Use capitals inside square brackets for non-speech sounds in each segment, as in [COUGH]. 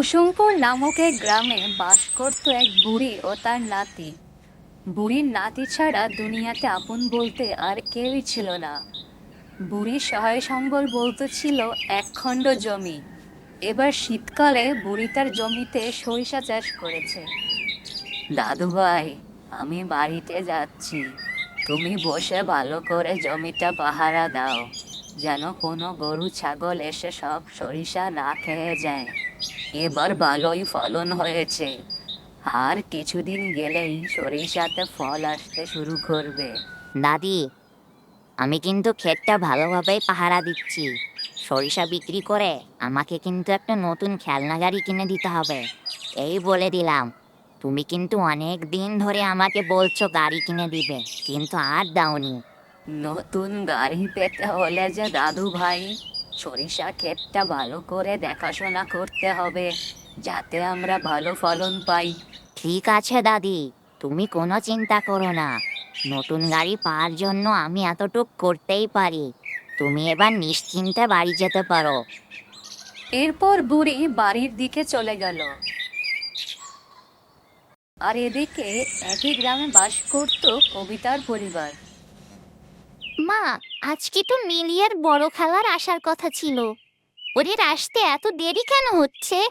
কুসুমপুর নামক এক গ্রামে বাস করত এক বুড়ি ও তার নাতি। বুড়ির নাতি ছাড়া দুনিয়াতে আপন বলতে আর কেউই ছিল না। বুড়ির সহায় সম্বল বলতে ছিল একখণ্ড জমি। এবার শীতকালে বুড়ি তার জমিতে সরিষা চাষ করেছে। দাদু ভাই, আমি বাড়িতে যাচ্ছি। তুমি বসে ভালো করে জমিটা পাহারা দাও। যেন কোনো গরু, ছাগল এসে সব সরিষা না খেয়ে যায়। এবার ভালোই ফলন হয়েছে। আর কিছুদিন গেলেই সরিষাতে ফল আসতে শুরু করবে। দাদি, আমি কিন্তু ক্ষেতটা ভালোভাবেই পাহারা দিচ্ছি। সরিষা বিক্রি করে আমাকে কিন্তু একটা নতুন খেলনা গাড়ি কিনে দিতে হবে। এই বলে দিলাম। তুমি কিন্তু অনেক দিন ধরে আমাকে বলছো গাড়ি কিনে দিবে, কিন্তু আর দাওনি। নতুন গাড়ি পেতে হলে যে দাদু ভাই সরিষা ক্ষেতটা ভালো করে দেখাশোনা করতে হবে যাতে আমরা ভালো ফলন পাই। ঠিক আছে দাদি তুমি কোনো চিন্তা করো না। নতুন গাড়ি পাওয়ার জন্য আমি এতটুক করতেই পারি। তুমি এবার নিশ্চিন্তে বাড়ি যেতে পারো। এরপর বুড়ি বাড়ির দিকে চলে গেল। আর এদিকে একই গ্রামে বাস করত কবিতার পরিবার। মা, আজকে তো মিলিয়ার বড় খালার আসার কথা ছিল। ওদের আসতে এত দেরি কেন হচ্ছে?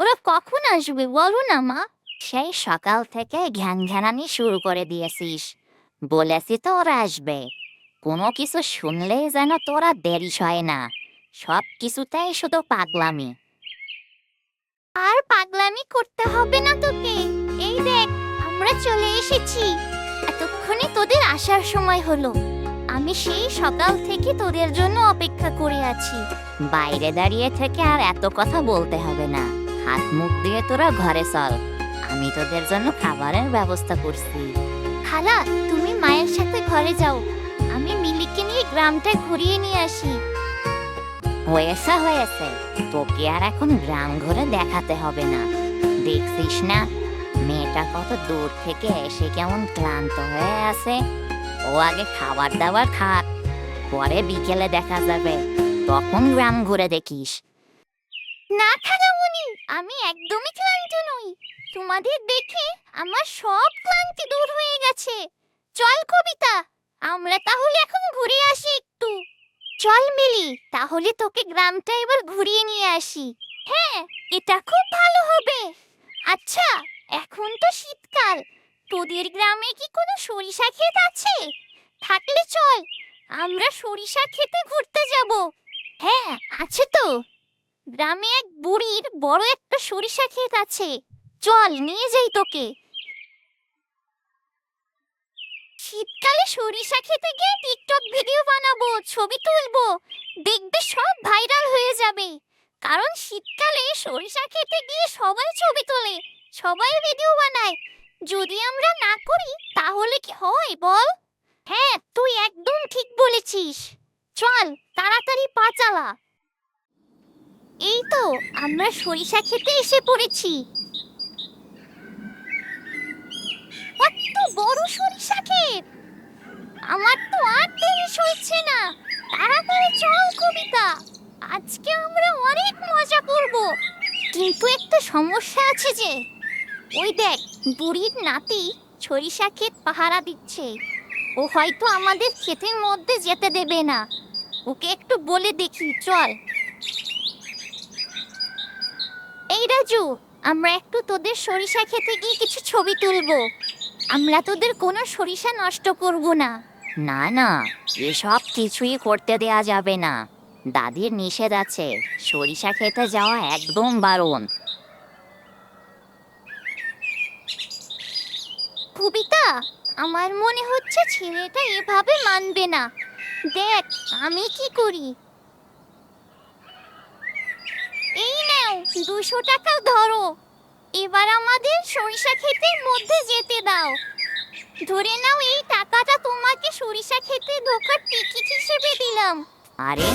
ওরা কখন আসবে বলো না মা? সেই সকাল থেকে ঘ্যান ঘ্যানানি শুরু করে দিয়েছিস। বলেছি তো ওরা আসবে। কোনো কিছু শুনলেই যেন তোরা দেরি হয় না। সব কিছুতেই শুধু পাগলামি। আর পাগলামি করতে হবে না তোকে। এই দেখ, আমরা চলে এসেছি। এতক্ষণে তোদের আসার সময় হলো। আমি সেই সকাল থেকে তোদের জন্য অপেক্ষা করে আছি। বাইরে দাঁড়িয়ে থেকে আর এত কথা বলতে হবে না। হাত মুখ দিয়ে তোরা ঘরে চল। আমি তোদের জন্য খাবারের ব্যবস্থা করছি। খালা, তুমি মায়ের সাথে ঘরে যাও। আমি মিলিকে নিয়ে গ্রামটা ঘুরিয়ে নিয়ে আসি। হয়েছে হয়েছে। তোকে আর এখন গ্রাম ঘুরে দেখাতে হবে না। দেখছিস না? মেয়েটা কত দূর থেকে এসে কেমন ক্লান্ত হয়ে আছে। ও আগে খাবার দাবার খাক। পরে বিকেলে দেখা যাবে। তখন গ্রাম ঘুরে দেখিস। না খালামণি আমি একদমই ক্লান্ত নই। তোমাদের দেখে আমার সব ক্লান্তি দূর হয়ে গেছে। চল কবিতা, আমরা তাহলে এখন ঘুরে আসি একটু। চল মিলি, তাহলে তোকে গ্রামটা এবার ঘুরিয়ে নিয়ে আসি। হ্যাঁ এটা খুব ভালো হবে। আচ্ছা এখন তো শীতকাল। তোদের গ্রামে কি সরিষা ক্ষেত আছে? থাকলে চল, আমরা সরিষা খেতে ঘুরতে যাব। হ্যাঁ আছে তো। গ্রামে এক বুড়ির বড় একটা সরিষা ক্ষেত আছে। চল, নিয়ে যাই তোকে। শীতকালে সরিষা খেতে গিয়ে টিকটক ভিডিও বানাবো, ছবি তুলবো। দেখবে সব ভাইরাল হয়ে যাবে। কারণ শীতকালে সরিষা খেতে গিয়ে সবাই ছবি তোলে, সবাই ভিডিও বানায়। যদি আমরা না করি, তাহলে কি হয় বল? হ্যাঁ তুই একদম ঠিক বলেছিস। চল, তাড়াতাড়ি পা চালা। এই তো, আমরা সরিষা খেতে এসে পড়েছি। কত বড় সরিষা ক্ষেত! আমার তো আর দেরি সইছে না। তাড়াতাড়ি চল, কবিতা। আজকে আমরা অনেক মজা করব। কিন্তু একটা সমস্যা আছে যে, ওই দেখ বুড়ির নাতি সরিষা ক্ষেত পাহারা দিচ্ছে। ও হয়তো আমাদের ক্ষেতের মধ্যে যেতে দেবে না। ওকে একটু বলে দেখি, চল। এই রাজু, আমরা একটু তোদের সরিষা খেতে গিয়ে কিছু ছবি তুলবো। আমরা তোদের কোনো সরিষা নষ্ট করব না। না না, এসব কিছুই করতে দেয়া যাবে না। দাদির নিষেধ আছে, সরিষা খেতে যাওয়া একদম বারণ। কবিতা আমার মনে হচ্ছে ছেলেটা এভাবে মানবে না। দেখ, আমি কি করি? এই নাও, দুশো টাকা ধরো। এবার আমাদের সরিষা ক্ষেতের মধ্যে যেতে দাও। ধরে নাও, এই টাকাটা তোমাকে সরিষা ক্ষেতে ঢোকার টিকিট হিসেবে দিলাম। আরে,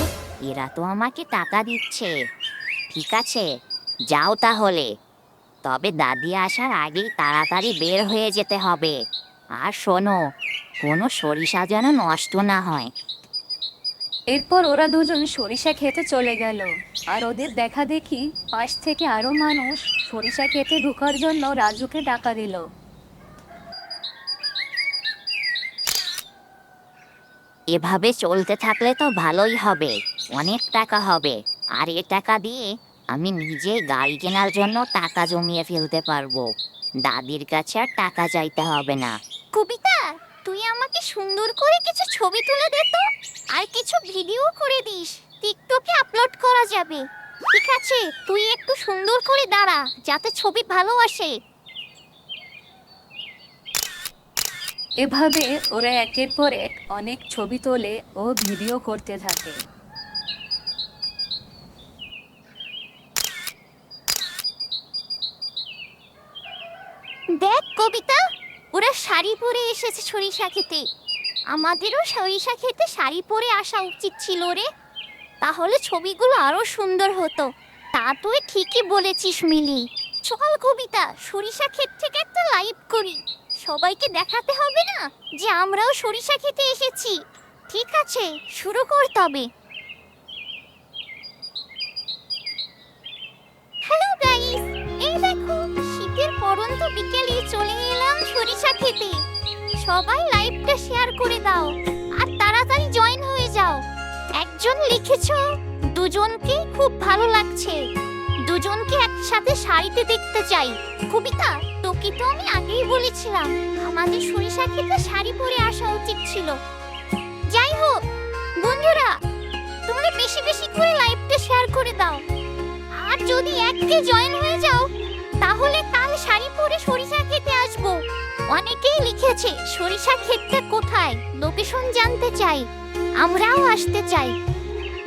এরা তো আমাকে টাকা দিচ্ছে। ঠিক আছে, যাও তাহলে। তবে দাদি আসার আগেই তাড়াতাড়ি বের হয়ে যেতে হবে। আর শোনো কোনো সরিষা যেন নষ্ট না হয়। এরপর ওরা দুজন সরিষা খেতে চলে গেল। আর ওদের দেখা দেখি পাশ থেকে আরও মানুষ সরিষা খেতে ঢোকার জন্য রাজুকে ডাকা দিল। এভাবে চলতে থাকলে তো ভালোই হবে অনেক টাকা হবে। আর এ টাকা দিয়ে আমি নিজে গাড়ি কেনার জন্য টাকা জমিয়ে ফেলতে পারব। দাদির কাছে আর টাকা চাইতে হবে না। কবিতা তুই আমাকে সুন্দর করে কিছু ছবি তুলে দে তো। আর কিছু ভিডিও করে দিস। টিকটকে আপলোড করা যাবে। ঠিক আছে তুই একটু সুন্দর করে দাঁড়া যাতে ছবি ভালো আসে। এভাবে ওরা একের পর এক অনেক ছবি তোলে ও ভিডিও করতে থাকে। দেখ, কবিতা। ওরা শাড়ি পরে এসেছে সরিষা খেতে। আমাদেরও সরিষা খেতে শাড়ি পরে আসা উচিত ছিল রে। তাহলে ছবিগুলো আরও সুন্দর হতো। তা তুই ঠিকই বলেছিস, মিলি। চল, কবিতা, সরিষা ক্ষেত থেকে একটা লাইভ করি। সবাইকে দেখাতে হবে না যে আমরাও সরিষা খেতে এসেছি। ঠিক আছে, শুরু কর তবে। পরন্ত বিকেলে চলে এলাম সরিষা খেতে। সবাই লাইভটা শেয়ার করে দাও আর তাড়াতাড়ি জয়েন হয়ে যাও। একজন লিখেছো, দুজনকে খুব ভালো লাগছে। দুজনকে একসাথে শাড়িতে দেখতে চাই। কবিতা, তোকে তো আমি আগেই বলেছিলাম, আমাদের সরিষা খেতে শাড়ি পরে আসা উচিত ছিল। যাই হোক, বন্ধুরা, তোমরা বেশি বেশি করে লাইভটা শেয়ার করে দাও। আর যদি এককে জয়েন হয়ে যাও, তাহলে কাল শাড়ি পরে সরিষা খেতে আসব। অনেকেই লিখেছে, সরিষা ক্ষেতটা কোথায়? লোকেশন জানতে চাই। আমরাও আসতে চাই।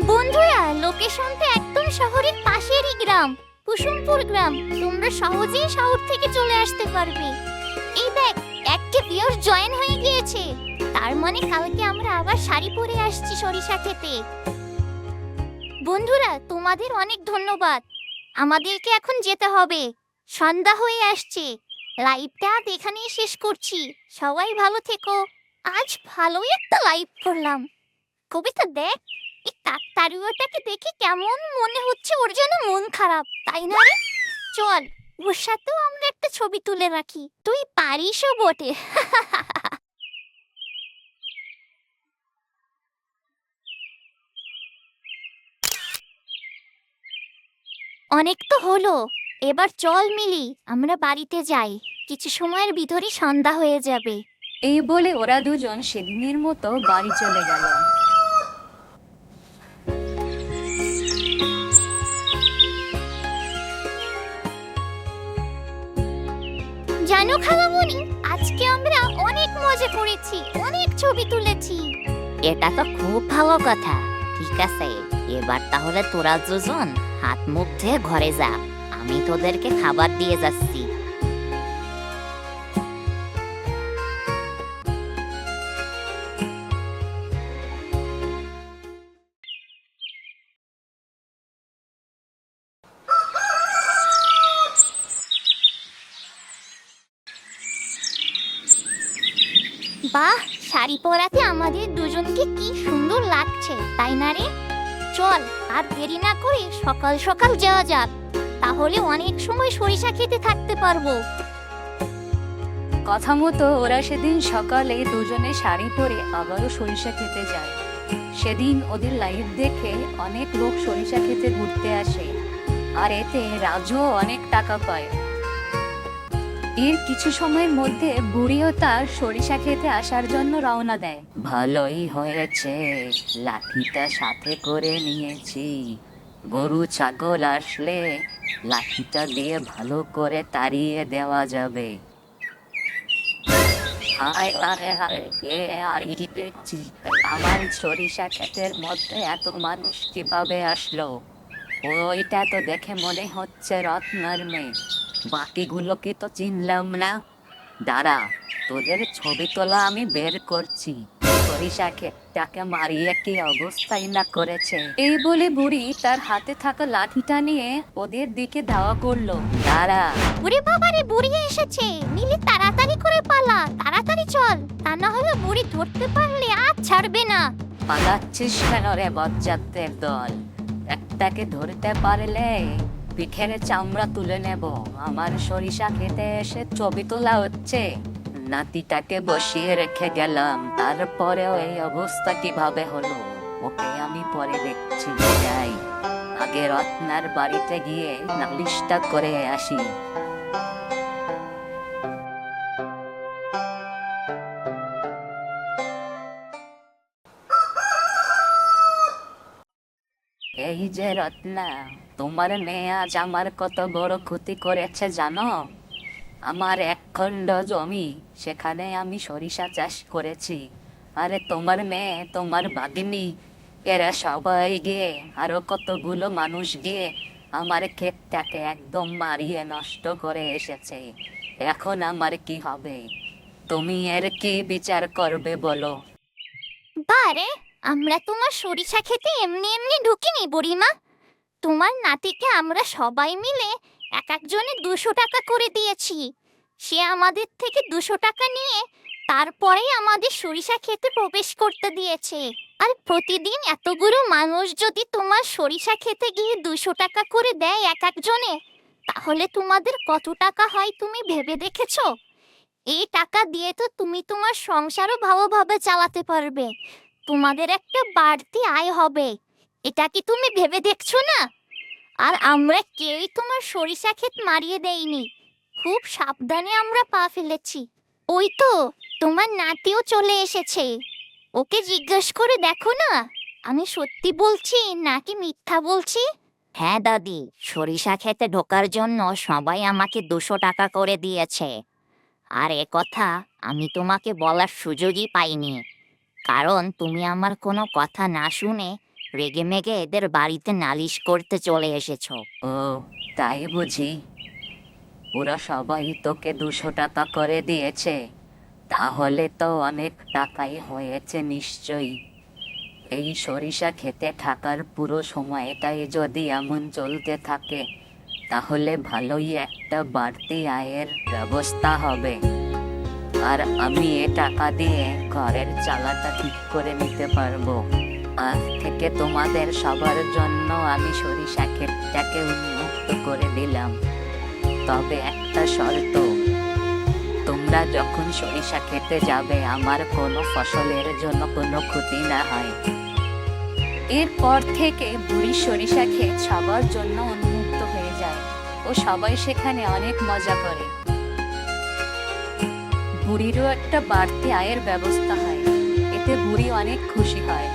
বন্ধুরা, লোকেশন তো একদম শহরের পাশেরই গ্রাম, কুসুমপুর গ্রাম। তোমরা সহজেই শহর থেকে চলে আসতে পারবে। এই দেখ একটা বিয়র জয়েন হয়ে গিয়েছে। তার মানে কালকে আমরা আবার শাড়ি পরে আসছি সরিষা খেতে। বন্ধুরা, তোমাদের অনেক ধন্যবাদ। আমাদেরকে এখন যেতে হবে। সন্ধ্যা হয়ে আসছে। লাইভটা এখানেই শেষ করছি। সবাই ভালো থেকো। আজ ভালোই একটা লাইভ করলাম। কবিতা দেখ, এই কাকতারুয়াটাকে দেখে কেমন মনে হচ্ছে ওর যেন মন খারাপ, তাই না রে? চল, ওর সাথেও আমরা একটা ছবি তুলে রাখি। তুই পারিসও বটে। [LAUGHS] অনেক তো হলো। এবার চল মিলি আমরা বাড়িতে যাই। কিছু সময়ের ভিতরে সন্ধ্যা হয়ে যাবে। এই বলে ওরা দুজন সেদিনের মতো বাড়ি চলে গেল। জানো খালামণি আজকে আমরা অনেক মজা করেছি অনেক ছবি তুলেছি। এটা তো খুব ভালো কথা। ঠিক আছে এবার তাহলে তোরা দুজন হাত মুখ ধুয়ে ঘরে যা। আমি তোদেরকে খাবার দিয়ে যাচ্ছি। বাহ, শাড়ি পরাতে আমাদের দুজনকে কি সুন্দর লাগছে, তাই না রে? চল, আর দেরি না করে সকাল সকাল যাওয়া যাক। তাহলে অনেক সময় সরিষা খেতে থাকতে পারব। কথা মতো ওরা সেদিন সকালে দুজনে শাড়ি পরে আবারও সরিষা খেতে যায়। সেদিন ওদের লাইভ দেখে অনেক লোক সরিষা খেতে ঘুরতে আসে। আর এতে রাজুও অনেক টাকা পায়। এর কিছু সময়ের মধ্যে বুড়িও তার সরিষা খেতে আসার জন্য রওনা দেয়। ভালোই হয়েছে লাঠিটা সাথে করে নিয়েছি। গরু, ছাগল আসলে লাঠিটা দিয়ে ভালো করে তাড়িয়ে দেওয়া যাবে। হায়, আরে, হায় আর আমার সরিষা ক্ষেতের মধ্যে এত মানুষ কীভাবে আসলো? ওইটা তো দেখে মনে হচ্ছে রত্নার মেয়ে। বাকিগুলোকে তো চিনলাম না? দাঁড়া, তোদের ছবি তোলা আমি বের করছি। সরিষা তাকে মারিয়ে কি অবস্থাই না করেছে? এই বলে বুড়ি তার হাতে থাকা লাঠিটা নিয়ে ওদের দিকে ধাওয়া করল। দাঁড়া। ওরে বাবারে বুড়ি এসেছে। মিলি তাড়াতাড়ি করে পালা। তাড়াতাড়ি চল। তা না হলে বুড়ি ধরতে পারলে আর ছাড়বে না। পালাচ্ছিস কেন রে বজ্জাতের দল? একটাকে ধরতে পারলে পিঠের চামড়া তুলে নেব। আমার সরিষা খেতে এসে ছবি তোলা হচ্ছে। নাতিটাকে বসিয়ে রেখে গেলাম। তারপরেও এই অবস্থা কীভাবে হলো? ওকে আমি পরে দেখছি, যাই। আগে রত্নার বাড়িতে গিয়ে নালিশটা করে আসি। এই যে রত্না, তোমার মেয়ে আজ আমার কত বড় ক্ষতি করেছে জানো? আমার এক খণ্ড জমি, সেখানে আমি সরিষা চাষ করেছি। আরে তোমার মেয়ে, তোমার বাগিনী এরা সবাই গিয়ে, আরও কতগুলো মানুষ গিয়ে আমার ক্ষেতটাকে একদম মারিয়ে নষ্ট করে এসেছে। এখন আমার কি হবে? তুমি এর কি বিচার করবে বলো? বারে আমরা তোমার সরিষা খেতে এমনি এমনি ঢুকিনি বুড়িমা। তোমার নাতিকে আমরা সবাই মিলে এক একজনে দুশো টাকা করে দিয়েছি। সে আমাদের থেকে দুশো টাকা নিয়ে তারপরেই আমাদের সরিষা খেতে প্রবেশ করতে দিয়েছে। আর প্রতিদিন এতগুলো মানুষ যদি তোমার সরিষা খেতে গিয়ে দুশো টাকা করে দেয় এক একজনে, তাহলে তোমাদের কত টাকা হয় তুমি ভেবে দেখেছ? এই টাকা দিয়ে তো তুমি তোমার সংসারও ভালোভাবে চালাতে পারবে। তোমাদের একটা বাড়তি আয় হবে। এটা কি তুমি ভেবে দেখছ না? আর আমরা কেউই তোমার সরিষা ক্ষেত মারিয়ে দেইনি। খুব সাবধানে আমরা পা ফেলেছি। ওই তো, তোমার নাতিও চলে এসেছে। ওকে জিজ্ঞেস করে দেখো না, আমি সত্যি বলছি নাকি মিথ্যা বলছি? হ্যাঁ দাদি, সরিষা খেতে ঢোকার জন্য সবাই আমাকে দুশো টাকা করে দিয়েছে। আর এ কথা আমি তোমাকে বলার সুযোগই পাইনি। কারণ তুমি আমার কোনো কথা না শুনে রেগে মেগে এদের বাড়িতে নালিশ করতে চলে এসেছ। ও, তাই বুঝি। ওরা সবাই তোকে দুশো টাকা করে দিয়েছে। তাহলে তো অনেক টাকাই হয়েছে নিশ্চয়ই। এই সরিষা খেতে থাকার পুরো সময়টাই যদি এমন চলতে থাকে, তাহলে ভালোই একটা বাড়তি আয়ের ব্যবস্থা হবে। আর আমি এ টাকা দিয়ে ঘরের চালাটা ঠিক করে নিতে পারব। আজ থেকে তোমাদের সবার জন্য আমি সরিষা ক্ষেতটাকে উন্মুক্ত করে দিলাম। তবে একটা শর্ত, তোমরা যখন সরিষা খেতে যাবে, আমার কোনো ফসলের জন্য কোনো ক্ষতি না হয়। এরপর থেকে বুড়ি সরিষা ক্ষেত সবার জন্য উন্মুক্ত হয়ে যায় ও সবাই সেখানে অনেক মজা করে। বুড়িরও একটা বাড়তি আয়ের ব্যবস্থা হয়, এতে বুড়ি অনেক খুশি হয়।